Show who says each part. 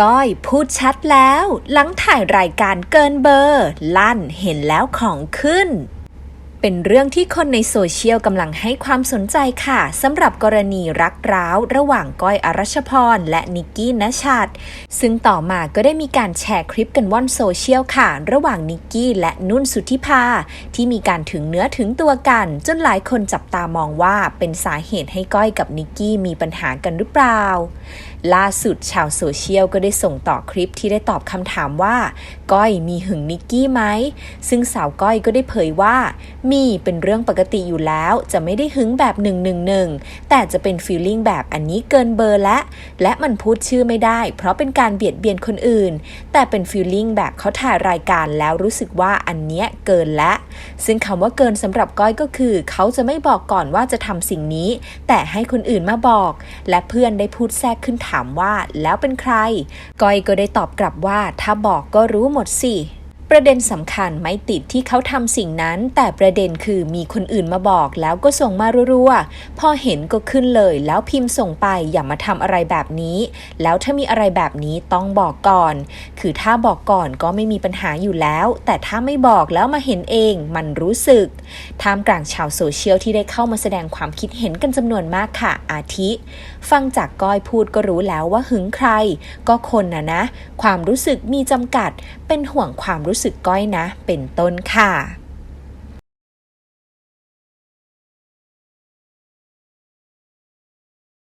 Speaker 1: ก้อยพูดชัดแล้ว หลังถ่ายรายการเกินเบอร์ ลั่นเห็นแล้วของขึ้น เป็นเรื่องที่คนในโซเชียลกำลังให้ความสนใจค่ะสำหรับกรณีรักร้าว ระหว่างก้อยอรัชพร และนิกกี้นชัดซึ่งต่อมาก็ได้มีการแชร์คลิปกันว่อนโซเชียลค่ะ ระหว่างนิกกี้และนุ่นสุทธิภาที่มีการถึงเนื้อถึงตัวกัน จนหลายคนจับตามองว่าเป็นสาเหตุให้ก้อยกับนิกกี้มีปัญหากันหรือเปล่า ล่าสุดชาวโซเชียลก็ได้ส่งต่อคลิปที่ได้ตอบคำถามว่า ก้อยมีหึงนิกกี้ไหม ซึ่งสาวก้อยก็ได้เผยว่า มีเป็นเรื่องปกติอยู่แล้ว จะไม่ได้หึงแบบ111แต่จะเป็นฟีลลิ่งแบบอันนี้เกินเบอร์และ และมันพูดชื่อไม่ได้ เพราะเป็นการเบียดเบียนคนอื่น แต่เป็นฟีลลิ่งแบบเขาถ่ายรายการแล้วรู้สึกว่าอันเนี้ยเกินและ ซึ่งคำว่าเกินสำหรับก้อยก็คือ เขาจะไม่บอกก่อนว่าจะทำสิ่งนี้ แต่ให้คนอื่นมาบอก และเพื่อนได้พูดแทรกขึ้นถามว่า แล้วเป็นใคร ก้อยก็ได้ตอบกลับว่า ถ้าบอกก็รู้หมดสิ ประเด็นสำคัญไม่ติดที่เขาทำสิ่งนั้น แต่ประเด็นคือมีคนอื่นมาบอกแล้วก็ส่งมารัวๆ พอเห็นก็ขึ้นเลยแล้วพิมพ์ส่งไปอย่ามาทำอะไรแบบนี้ แล้วถ้ามีอะไรแบบนี้ต้องบอกก่อน คือถ้าบอกก่อนก็ไม่มีปัญหาอยู่แล้ว แต่ถ้าไม่บอกแล้วมาเห็นเองมันรู้สึกท่ามกลางชาวโซเชียลที่ได้เข้ามาแสดงความคิดเห็นกันจำนวนมากค่ะ อาทิ ฟังจากก้อยพูดก็รู้แล้วว่าหึงใคร ก็คนนะนะ ความรู้สึกมีจำกัด เป็นห่วงความรู้สึกก้อยนะ เป็นต้นค่ะ